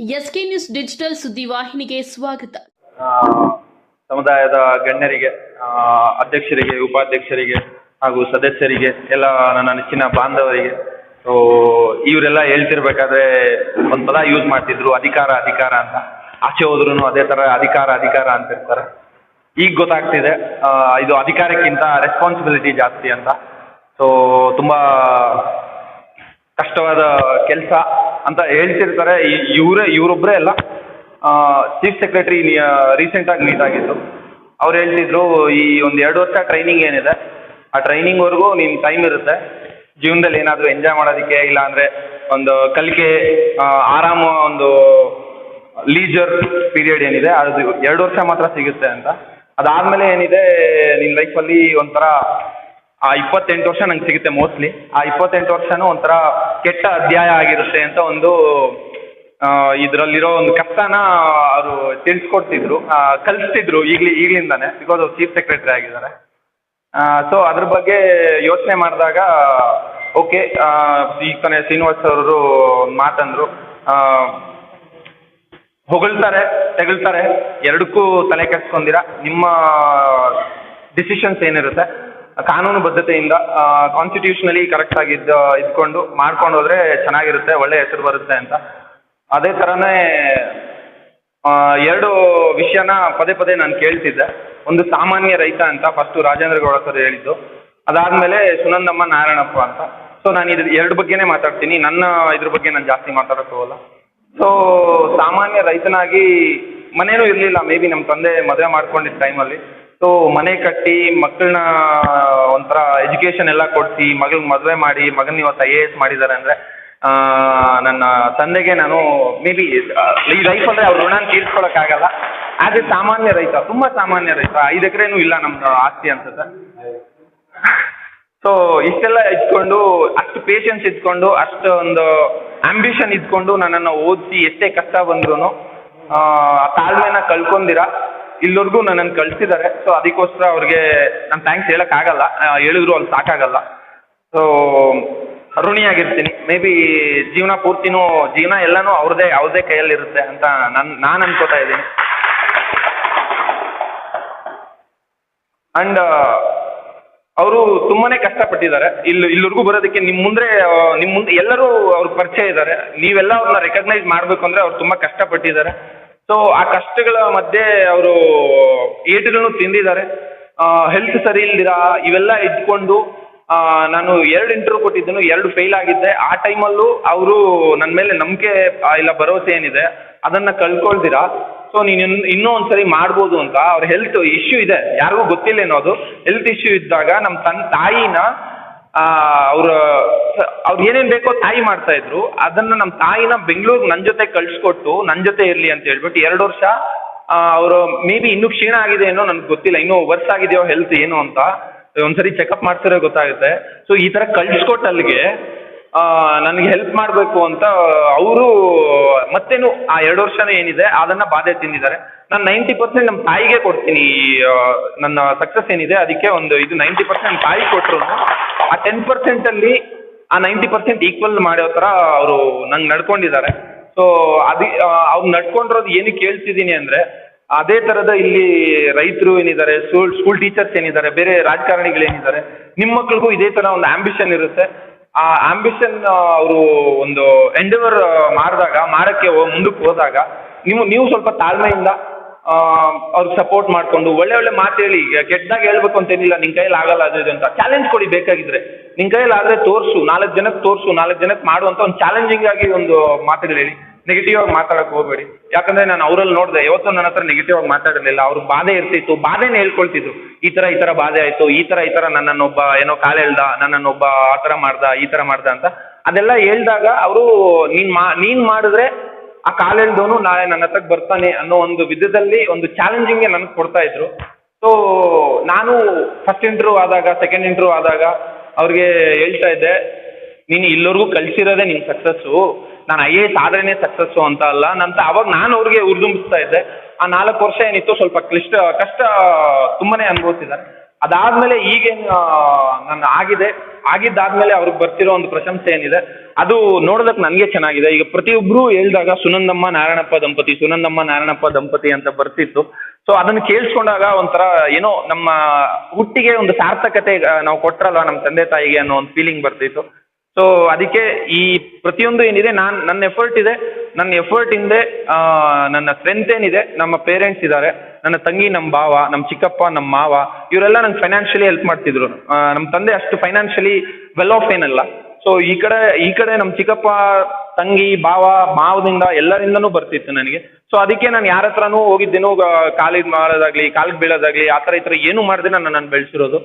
SK news digital ಸುದ್ದಿವಾಹಿನಿಗೆ ಸ್ವಾಗತ. ಸಮುದಾಯದ ಗಣ್ಯರಿಗೆ ಅಧ್ಯಕ್ಷರಿಗೆ, ಉಪಾಧ್ಯಕ್ಷರಿಗೆ ಹಾಗೂ ಸದಸ್ಯರಿಗೆ, ಎಲ್ಲ ನನ್ನ ನೆಚ್ಚಿನ ಬಾಂಧವರಿಗೆ ಸೊ ಇವರೆಲ್ಲ ಹೇಳ್ತಿರ್ಬೇಕಾದ್ರೆ ಒಂದು ಪದ ಯೂಸ್ ಮಾಡ್ತಿದ್ರು, ಅಧಿಕಾರ ಅಧಿಕಾರ ಅಂತ. ಆಚೆ ಹೋದ್ರು ಅದೇ ತರ ಅಧಿಕಾರ ಅಧಿಕಾರ ಅಂತಿರ್ತಾರೆ. ಈಗ ಗೊತ್ತಾಗ್ತಿದೆ ಇದು ಅಧಿಕಾರಕ್ಕಿಂತ ರೆಸ್ಪಾನ್ಸಿಬಿಲಿಟಿ ಜಾಸ್ತಿ ಅಂತ. ಸೊ ತುಂಬಾ ಕಷ್ಟವಾದ ಕೆಲಸ. ಅಂತ ಹೇಳ್ತಿರ್ತಾರೆ. ಇವರೇ ಇವರೊಬ್ಬರೇ ಅಲ್ಲ. ಚೀಫ್ ಸೆಕ್ರೆಟರಿ ರೀಸೆಂಟಾಗಿ ಮೀಟ್ ಆಗಿತ್ತು ಅವ್ರು ಹೇಳ್ತಿದ್ರು, ಈ ಒಂದು ಎರಡು ವರ್ಷ ಟ್ರೈನಿಂಗ್ ಏನಿದೆ. ಆ ಟ್ರೈನಿಂಗ್ವರೆಗೂ ನಿಮ್ಮ ಟೈಮ್ ಇರುತ್ತೆ. ಜೀವನದಲ್ಲಿ ಏನಾದರೂ ಎಂಜಾಯ್ ಮಾಡೋದಕ್ಕೆ ಇಲ್ಲ ಅಂದರೆ ಒಂದು ಕಲಿಕೆ ಆರಾಮ ಒಂದು ಲೀಜರ್ ಪೀರಿಯಡ್ ಏನಿದೆ, ಅದು ಎರಡು ವರ್ಷ ಮಾತ್ರ ಸಿಗುತ್ತೆ ಅಂತ. ಅದಾದಮೇಲೆ ಏನಿದೆ ನಿನ್ನ ಲೈಫಲ್ಲಿ ಒಂಥರ ಆ ಇಪ್ಪತ್ತೆಂಟು ವರ್ಷ ನಂಗೆ ಸಿಗುತ್ತೆ ಮೋಸ್ಟ್ಲಿ ಆ ಇಪ್ಪತ್ತೆಂಟು ವರ್ಷನೂ ಒಂಥರ ಕೆಟ್ಟ ಅಧ್ಯಾಯ ಆಗಿರುತ್ತೆ ಅಂತ ಒಂದು ಇದರಲ್ಲಿರೋ ಒಂದು ಕಷ್ಟನ ಅವರು ತಿಳಿಸ್ಕೊಡ್ತಿದ್ರು. ಕಲಿಸ್ತಿದ್ರು ಈಗ್ಲಿ, ಈಗ್ಲಿಂದಾನೆ ಬಿಕಾಸ್ ಅವ್ರು ಚೀಫ್ ಸೆಕ್ರೆಟರಿ ಆಗಿದ್ದಾರೆ. ಸೊ ಅದ್ರ ಬಗ್ಗೆ ಯೋಚನೆ ಮಾಡಿದಾಗ ಓಕೆ ಈ ಕೊನೆ ಶ್ರೀನಿವಾಸ್ ಅವರು ಮಾತಂದರು ಹೊಗಳ್ತಾರೆ, ತೆಗಳ್ತಾರೆ, ಎರಡಕ್ಕೂ ತಲೆ ಕೆಡ್ಸ್ಕೊಂಡಿರ, ನಿಮ್ಮ ಡಿಸಿಷನ್ಸ್ ಏನಿರುತ್ತೆ? ಕಾನೂನು ಬದ್ಧತೆಯಿಂದ ಕಾನ್ಸ್ಟಿಟ್ಯೂಷನಲಿ ಕರೆಕ್ಟ್ ಆಗಿ ಇದ್ಕೊಂಡು ಮಾಡ್ಕೊಂಡು ಹೋದ್ರೆ ಚೆನ್ನಾಗಿರುತ್ತೆ, ಒಳ್ಳೆ ಹೆಸರು ಬರುತ್ತೆ ಅಂತ. ಅದೇ ಥರನೇ ಎರಡು ವಿಷಯನ ಪದೇ ಪದೇ ನಾನು ಕೇಳ್ತಿದ್ದೆ. ಒಂದು ಸಾಮಾನ್ಯ ರೈತ ಅಂತ ಫಸ್ಟ್ ರಾಜೇಂದ್ರ ಗೌಡ ಸರ್ ಹೇಳಿದ್ದು. ಅದಾದ್ಮೇಲೆ ಸುನಂದಮ್ಮ ನಾರಾಯಣಪ್ಪ ಅಂತ. ಸೊ ನಾನು ಇದ್ರ ಎರಡು ಬಗ್ಗೆನೇ ಮಾತಾಡ್ತೀನಿ. ನನ್ನ ಇದ್ರ ಬಗ್ಗೆ ನಾನು ಜಾಸ್ತಿ ಮಾತಾಡಕ್ ಹೋಗಲ್ಲ. ಸೊ ಸಾಮಾನ್ಯ ರೈತನಾಗಿ ಮನೇನೂ ಇರಲಿಲ್ಲ. ಮೇ ಬಿ ನಮ್ಮ ತಂದೆ ಮದುವೆ ಮಾಡ್ಕೊಂಡಿದ್ದ ಟೈಮಲ್ಲಿ ಸೊ ಮನೆ ಕಟ್ಟಿ ಮಕ್ಕಳನ್ನ ಎಜುಕೇಷನ್ ಎಲ್ಲ ಕೊಡಿಸಿ, ಮಗಳಿಗೆ ಮದುವೆ ಮಾಡಿ, ಮಗನ ಇವತ್ತು ಐ ಎ ಎಸ್ ಮಾಡಿದ್ದಾರೆ ಅಂದರೆ ನನ್ನ ತಂದೆಗೆ ನಾನು ಮೇ ಬಿ ಈ ಲೈಫಲ್ಲಿ ಅವ್ರ ಋಣ ತೀರ್ಸ್ಕೊಳಕ್ಕಾಗಲ್ಲ. ಎ ಸಾಮಾನ್ಯ ರೈತ, ತುಂಬ ಸಾಮಾನ್ಯ ರೈತ. ಐದು ಎಕರೆನೂ ಇಲ್ಲ ನಮ್ಮ ಆಸ್ತಿ ಅಂತ ಸರ್. ಸೊ ಇಷ್ಟೆಲ್ಲ ಇಟ್ಕೊಂಡು, ಅಷ್ಟು ಪೇಷನ್ಸ್ ಇಟ್ಕೊಂಡು, ಅಷ್ಟು ಒಂದು ಆಂಬಿಷನ್ ಇಟ್ಕೊಂಡು ನನ್ನನ್ನು ಓದಿಸಿ ಎಷ್ಟೇ ಕಷ್ಟ ಬಂದ್ರು ಆ, ತಾಳ್ಮೆನ ಕಳ್ಕೊಂಡಿರ? ಇಲ್ಲಿವರೆಗೂ ನನ್ನನ್ನು ಕಳಿಸಿದ್ದಾರೆ. ಸೊ ಅದಕ್ಕೋಸ್ಕರ ಅವ್ರಿಗೆ ನಾನು ಥ್ಯಾಂಕ್ಸ್ ಹೇಳೋಕ್ಕಾಗಲ್ಲ. ಹೇಳಿದ್ರು ಅಲ್ಲಿ ಸಾಕಾಗಲ್ಲ. ಸೊ ಋಣಿಯಾಗಿರ್ತೀನಿ ಮೇ ಬಿ ಜೀವನ ಪೂರ್ತಿನೂ, ಜೀವನ ಎಲ್ಲನೂ ಅವ್ರದ್ದೇ ಅವ್ರದ್ದೇ ಕೈಯಲ್ಲಿರುತ್ತೆ ಅಂತ ನನ್ನ ನಾನು ಅನ್ಕೋತಾ ಇದ್ದೀನಿ. ಅಂಡ್ ಅವರು ತುಂಬಾನೇ ಕಷ್ಟಪಟ್ಟಿದ್ದಾರೆ. ಇಲ್ಲಿ, ಇಲ್ಲಿವರೆಗೂ ಬರೋದಕ್ಕೆ ನಿಮ್ಮ ಮುಂದೆ ನಿಮ್ಮ ಮುಂದೆ ಎಲ್ಲರೂ ಅವ್ರ ಪರಿಚಯ ಇದ್ದಾರೆ. ನೀವೆಲ್ಲ ಅವ್ರನ್ನ ರೆಕಗ್ನೈಸ್ ಮಾಡಬೇಕು ಅಂದರೆ ಅವ್ರು ತುಂಬ ಕಷ್ಟಪಟ್ಟಿದ್ದಾರೆ. ಸೊ ಆ ಕಷ್ಟಗಳ ಮಧ್ಯೆ ಅವರು ಏಟುಗಳನ್ನು ತಿಂದಿದ್ದಾರೆ. ಹೆಲ್ತ್ ಸರಿ ಇಲ್ದಿರ? ಇವೆಲ್ಲ ಇದ್ಕೊಂಡು ನಾನು ಎರಡು ಇಂಟರ್ವ್ಯೂ ಕೊಟ್ಟಿದ್ದೆನು ಎರಡು ಫೇಲ್ ಆಗಿದ್ದೆ. ಆ ಟೈಮಲ್ಲೂ ಅವರು ನನ್ನ ಮೇಲೆ ನಂಬಿಕೆ ಇಲ್ಲ ಭರವಸೆ ಏನಿದೆ, ಅದನ್ನು ಕಳ್ಕೊಳ್ದಿರಾ? ಸೊ ನೀನು ಇನ್ನೂ ಇನ್ನೂ ಒಂದ್ಸರಿ ಮಾಡ್ಬೋದು ಅಂತ. ಅವ್ರ ಹೆಲ್ತ್ ಇಶ್ಯೂ ಇದೆ. ಯಾರಿಗೂ ಗೊತ್ತಿಲ್ಲೇನೋ ಅದು. ಹೆಲ್ತ್ ಇಶ್ಯೂ ಇದ್ದಾಗ ನಮ್ಮ ತನ್ನ ತಾಯಿನ ಅವ್ರ, ಅವ್ರು ಏನೇನು ಬೇಕೋ ತಾಯಿ ಮಾಡ್ತಾ ಇದ್ರು. ಅದನ್ನ ನಮ್ಮ ತಾಯಿನ ಬೆಂಗಳೂರಿಗೆ ನನ್ನ ಜೊತೆ ಕಳ್ಸಿಕೊಟ್ಟು ನನ್ನ ಜೊತೆ ಇರಲಿ ಅಂತ ಹೇಳ್ಬಿಟ್ಟು ಎರಡು ವರ್ಷ ಅವರು ಮೇ ಬಿ ಇನ್ನೂ ಕ್ಷೀಣ ಆಗಿದೆ ಏನೋ ನನಗೆ ಗೊತ್ತಿಲ್ಲ. ಇನ್ನೂ ವರ್ಷ ಆಗಿದೆಯೋ, ಹೆಲ್ತ್ ಏನು ಅಂತ. ಒಂದ್ಸರಿ ಚೆಕಪ್ ಮಾಡ್ಸಿದ್ರೆ ಗೊತ್ತಾಗುತ್ತೆ. ಸೊ ಈ ಥರ ಕಳ್ಸಿಕೊಟ್ಟು ಅಲ್ಲಿಗೆ ನನಗೆ ಹೆಲ್ಪ್ ಮಾಡಬೇಕು ಅಂತ ಅವರು ಮತ್ತೇನು ಆ ಎರಡು ವರ್ಷನೇ ಏನಿದೆ, ಅದನ್ನು ಬಾಧೆ ತಿಂದಿದ್ದಾರೆ. ನಾನು ನೈಂಟಿ ಪರ್ಸೆಂಟ್ ನಮ್ಮ ತಾಯಿಗೆ ಕೊಡ್ತೀನಿ ನನ್ನ ಸಕ್ಸಸ್ ಏನಿದೆ, ಅದಕ್ಕೆ ಒಂದು ಇದು ನೈಂಟಿ ಪರ್ಸೆಂಟ್ ತಾಯಿ ಕೊಟ್ಟರು ಆ ಟೆನ್ ಪರ್ಸೆಂಟಲ್ಲಿ ಆ ನೈಂಟಿ ಪರ್ಸೆಂಟ್ ಈಕ್ವಲ್ ಮಾಡೋ ಥರ ಅವರು ನಂಗೆ ನಡ್ಕೊಂಡಿದ್ದಾರೆ. ಸೊ ಅದು ಅವ್ರು ನಡ್ಕೊಂಡಿರೋದು ಏನಕ್ಕೆ ಕೇಳ್ತಿದ್ದೀನಿ ಅಂದರೆ, ಅದೇ ಥರದ ಇಲ್ಲಿ ರೈತರು ಏನಿದ್ದಾರೆ ಸ್ಕೂಲ್ ಸ್ಕೂಲ್ ಟೀಚರ್ಸ್ ಏನಿದ್ದಾರೆ, ಬೇರೆ ರಾಜಕಾರಣಿಗಳೇನಿದ್ದಾರೆ ನಿಮ್ಮ ಮಕ್ಳಿಗೂ ಇದೇ ಥರ ಒಂದು ಆಂಬಿಷನ್ ಇರುತ್ತೆ. ಆ ಆಂಬಿಷನ್ ಅವರು ಒಂದು ಎಂಡೆವರ್ ಮಾಡಿದಾಗ ಮಾಡೋಕ್ಕೆ ಮುಂದಕ್ಕೆ ಹೋದಾಗ, ನೀವು ನೀವು ಸ್ವಲ್ಪ ತಾಳ್ಮೆಯಿಂದ ಅವ್ರಿಗೆ ಸಪೋರ್ಟ್ ಮಾಡಿಕೊಂಡು, ಒಳ್ಳೆ ಒಳ್ಳೆ ಮಾತು ಹೇಳಿ ಕೆಟ್ಟದಾಗ ಹೇಳ್ಬೇಕು ಅಂತೇನಿಲ್ಲ ನಿನ್ನ ಕೈಯಲ್ಲಿ ಆಗಲ್ಲ, ಅದು ಇದು ಅಂತ ಚಾಲೆಂಜ್ ಕೊಡಿ ಬೇಕಾಗಿದ್ರೆ. ನಿನ್ನ ಕೈಯಲ್ಲಿ ಆದರೆ ತೋರಿಸು, ನಾಲ್ಕು ಜನಕ್ಕೆ ತೋರಿಸು, ನಾಲ್ಕು ಜನಕ್ಕೆ ಮಾಡು ಅಂತ ಒಂದು ಚಾಲೆಂಜಿಂಗ್ ಆಗಿ ಒಂದು ಮಾತುಗಳು ಹೇಳಿ. ನೆಗೆಟಿವ್ ಆಗಿ ಮಾತಾಡಕ್ಕೆ ಹೋಗಬೇಡಿ. ಯಾಕಂದ್ರೆ ನಾನು ಅವರಲ್ಲಿ ನೋಡಿದೆ, ಯಾವತ್ತೂ ನನ್ನ ಹತ್ರ ನೆಗೆಟಿವ್ ಆಗಿ ಮಾತಾಡಿರಲಿಲ್ಲ ಅವ್ರ ಬಾಧೆ ಇರ್ತಿತ್ತು, ಬಾಧೆನ ಹೇಳ್ಕೊಳ್ತಿದ್ರು. ಈ ಥರ ಈ ಥರ ಬಾಧೆ ಆಯಿತು, ಈ ಥರ ಈ ಥರ ನನ್ನನ್ನೊಬ್ಬ ಏನೋ ಕಾಲು ಎಳ್ದ ನನ್ನನ್ನೊಬ್ಬ ಆ ಥರ ಮಾಡ್ದ, ಈ ಥರ ಮಾಡ್ದ ಅಂತ. ಅದೆಲ್ಲ ಹೇಳ್ದಾಗ ಅವರು, ನೀನು ಮಾ, ನೀನು ಮಾಡಿದ್ರೆ ಆ ಕಾಲೆಳ್ದವನು ನಾಳೆ ನನ್ನ ಹತ್ರಕ್ಕೆ ಬರ್ತಾನೆ ಅನ್ನೋ ಒಂದು ವಿಧದಲ್ಲಿ ಒಂದು ಚಾಲೆಂಜಿಂಗ್ಗೆ ನನಗೆ ಕೊಡ್ತಾ ಇದ್ರು. ಸೊ ನಾನು ಫಸ್ಟ್ ಇಂಟರ್ವ್ಯೂ ಆದಾಗ ಸೆಕೆಂಡ್ ಇಂಟರ್ವ್ಯೂ ಆದಾಗ ಅವ್ರಿಗೆ ಹೇಳ್ತಾ ಇದ್ದೆ, ನೀನು ಇಲ್ಲಿವರೆಗೂ ಕಲಿಸಿರೋದೇ ನಿನ್ ಸಕ್ಸಸ್ಸು ನಾನು ಐ ಎ ಎಸ್ ಆದ್ರೇ ಸಕ್ಸಸ್ಸು ಅಂತ ಅಲ್ಲ. ನಂತ ಅವಾಗ ನಾನು ಅವ್ರಿಗೆ ಉರ್ದುಂಬಿಸ್ತಾ ಇದ್ದೆ. ಆ ನಾಲ್ಕು ವರ್ಷ ಏನಿತ್ತು ಸ್ವಲ್ಪ ಕ್ಲಿಷ್ಟ, ಕಷ್ಟ ತುಂಬಾನೇ ಅನುಭವಿಸಿದ್ದಾರೆ ಅದಾದ್ಮೇಲೆ ಈಗೇನು ನನ್ನ ಆಗಿದೆ. ಆಗಿದ್ದಾದ್ಮೇಲೆ ಅವ್ರಿಗೆ ಬರ್ತಿರೋ ಒಂದು ಪ್ರಶಂಸೆ ಏನಿದೆ, ಅದು ನೋಡೋದಕ್ಕೆ ನನಗೆ ಚೆನ್ನಾಗಿದೆ. ಈಗ ಪ್ರತಿಯೊಬ್ಬರು ಹೇಳಿದಾಗ ಸುನಂದಮ್ಮ ನಾರಾಯಣಪ್ಪ ದಂಪತಿ, ಸುನಂದಮ್ಮ ನಾರಾಯಣಪ್ಪ ದಂಪತಿ ಅಂತ ಬರ್ತಿತ್ತು. ಸೊ ಅದನ್ನು ಕೇಳಿಸ್ಕೊಂಡಾಗ ಒಂಥರ ಏನೋ ನಮ್ಮ ಹುಟ್ಟಿಗೆ ಒಂದು ಸಾರ್ಥಕತೆ ನಾವು ಕೊಟ್ರಲ್ವ ನಮ್ಮ ತಂದೆ ತಾಯಿಗೆ ಅನ್ನೋ ಒಂದು ಫೀಲಿಂಗ್ ಬರ್ತಿತ್ತು. ಸೊ ಅದಕ್ಕೆ ಈ ಪ್ರತಿಯೊಂದು ಏನಿದೆ, ನಾನು, ನನ್ನ ಎಫರ್ಟ್ ಇದೆ. ನನ್ನ ಎಫರ್ಟ್ ಹಿಂದೆ ನನ್ನ ಸ್ಟ್ರೆಂತ್ ಏನಿದೆ, ನಮ್ಮ ಪೇರೆಂಟ್ಸ್ ಇದ್ದಾರೆ. ನನ್ನ ತಂಗಿ ನಮ್ಮ ಭಾವ ನಮ್ಮ ಚಿಕ್ಕಪ್ಪ ನಮ್ಮ ಮಾವ, ಇವರೆಲ್ಲ ನಂಗೆ ಫೈನಾನ್ಷಿಯಲಿ ಹೆಲ್ಪ್ ಮಾಡ್ತಿದ್ರು. ನಮ್ಮ ತಂದೆ ಅಷ್ಟು ಫೈನಾನ್ಷಿಯಲಿ ವೆಲ್ ಆಫ್ ಏನಲ್ಲ. ಸೊ ಈ ಕಡೆ ಈ ಕಡೆ ನಮ್ಮ ಚಿಕ್ಕಪ್ಪ, ತಂಗಿ, ಭಾವ, ಮಾವದಿಂದ ಎಲ್ಲರಿಂದನೂ ಬರ್ತಿತ್ತು ನನಗೆ. ಸೊ ಅದಕ್ಕೆ ನಾನು ಯಾರ ಹತ್ರನೂ ಹೋಗಿದ್ದೇನೋ ಕಾಲಿಗೆ ಮಾಡೋದಾಗ್ಲಿ ಕಾಲಿಗೆ ಬೀಳೋದಾಗಲಿ, ಆ ಥರ ಈ ಥರ ಏನೂ ಮಾಡ್ದೆ ನಾನು ನಾನು ಬೆಳೆಸಿರೋದು.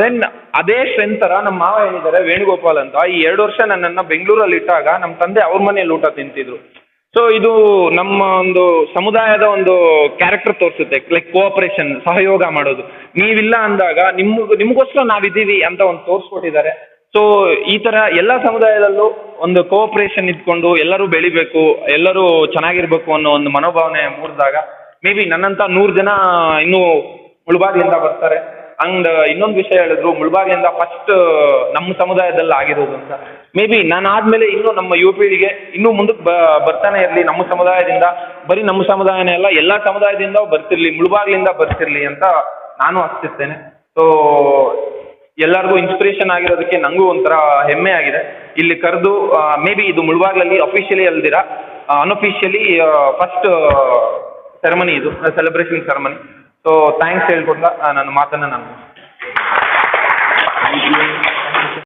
ದೆನ್ ಅದೇ ಸ್ಟ್ರೆಂತ್ ಥರ ನಮ್ಮ ಮಾವ ಏನಿದ್ದಾರೆ ವೇಣುಗೋಪಾಲ್ ಅಂತ. ಈ ಎರಡು ವರ್ಷ ನನ್ನನ್ನು ಬೆಂಗಳೂರಲ್ಲಿ ಇಟ್ಟಾಗ ನಮ್ಮ ತಂದೆ ಅವ್ರ ಮನೇಲಿ ಊಟ ತಿಂತಿದ್ರು. ಸೊ ಇದು ನಮ್ಮ ಒಂದು ಸಮುದಾಯದ ಒಂದು ಕ್ಯಾರೆಕ್ಟರ್ ತೋರಿಸುತ್ತೆ ಲೈಕ್ ಕೋಆಪರೇಷನ್ ಸಹಯೋಗ ಮಾಡೋದು. ನೀವಿಲ್ಲ ಅಂದಾಗ ನಿಮ್ಗೆ, ನಿಮಗೋಸ್ಕರ ನಾವಿದ್ದೀವಿ ಅಂತ ಒಂದು ತೋರಿಸ್ಕೊಟ್ಟಿದ್ದಾರೆ. ಸೊ ಈ ಥರ ಎಲ್ಲ ಸಮುದಾಯದಲ್ಲೂ ಒಂದು ಕೋಆಪರೇಷನ್ ಇದ್ಕೊಂಡು ಎಲ್ಲರೂ ಬೆಳಿಬೇಕು, ಎಲ್ಲರೂ ಚೆನ್ನಾಗಿರ್ಬೇಕು ಅನ್ನೋ ಒಂದು ಮನೋಭಾವನೆ ಮೂಡಿದಾಗ ಮೇ ಬಿ ನನ್ನಂಥ ನೂರು ಜನ ಇನ್ನೂ ಮುಳುಬಾಗಿಲಿಂದ ಬರ್ತಾರೆ. ಅಂಡ್ ಇನ್ನೊಂದು ವಿಷಯ ಹೇಳಿದ್ರು ಮುಳ್ಬಾಗಿಂದ ಫಸ್ಟ್ ನಮ್ಮ ಸಮುದಾಯದಲ್ಲಿ ಆಗಿರೋದು ಅಂತ. ಮೇ ಬಿ ನಾನು ಆದಮೇಲೆ ಇನ್ನೂ ನಮ್ಮ ಯುವ ಪೀಳಿಗೆ ಇನ್ನೂ ಮುಂದಕ್ಕೆ ಬ, ಬರ್ತಾನೆ ಇರಲಿ, ನಮ್ಮ ಸಮುದಾಯದಿಂದ. ಬರೀ ನಮ್ಮ ಸಮುದಾಯನೇ ಅಲ್ಲ, ಎಲ್ಲ ಸಮುದಾಯದಿಂದ ಬರ್ತಿರ್ಲಿ ಮುಳ್ಬಾಗಿಲಿಂದ ಬರ್ತಿರ್ಲಿ ಅಂತ ನಾನು ಹಚ್ಚಿರ್ತೇನೆ ಸೊ ಎಲ್ಲರಿಗೂ ಇನ್ಸ್ಪಿರೇಷನ್ ಆಗಿರೋದಕ್ಕೆ ನನಗೂ ಒಂಥರ ಹೆಮ್ಮೆ ಆಗಿದೆ. ಇಲ್ಲಿ ಕರೆದು ಮೇ ಬಿ ಇದು ಮುಳುಬಾಗ್ಲಲ್ಲಿ ಅಫಿಷಿಯಲಿ ಅಲ್ದಿರ? ಅನ್ಅಫಿಷಿಯಲಿ ಫಸ್ಟ್ ಸೆರೆಮನಿ ಇದು ಸೆಲೆಬ್ರೇಷನ್ ಸೆರೆಮನಿ ಸೊ ಥ್ಯಾಂಕ್ಸ್ ಹೇಳ್ಕೊಡ್ಲ ನನ್ನ ಮಾತನ್ನು ನಾನು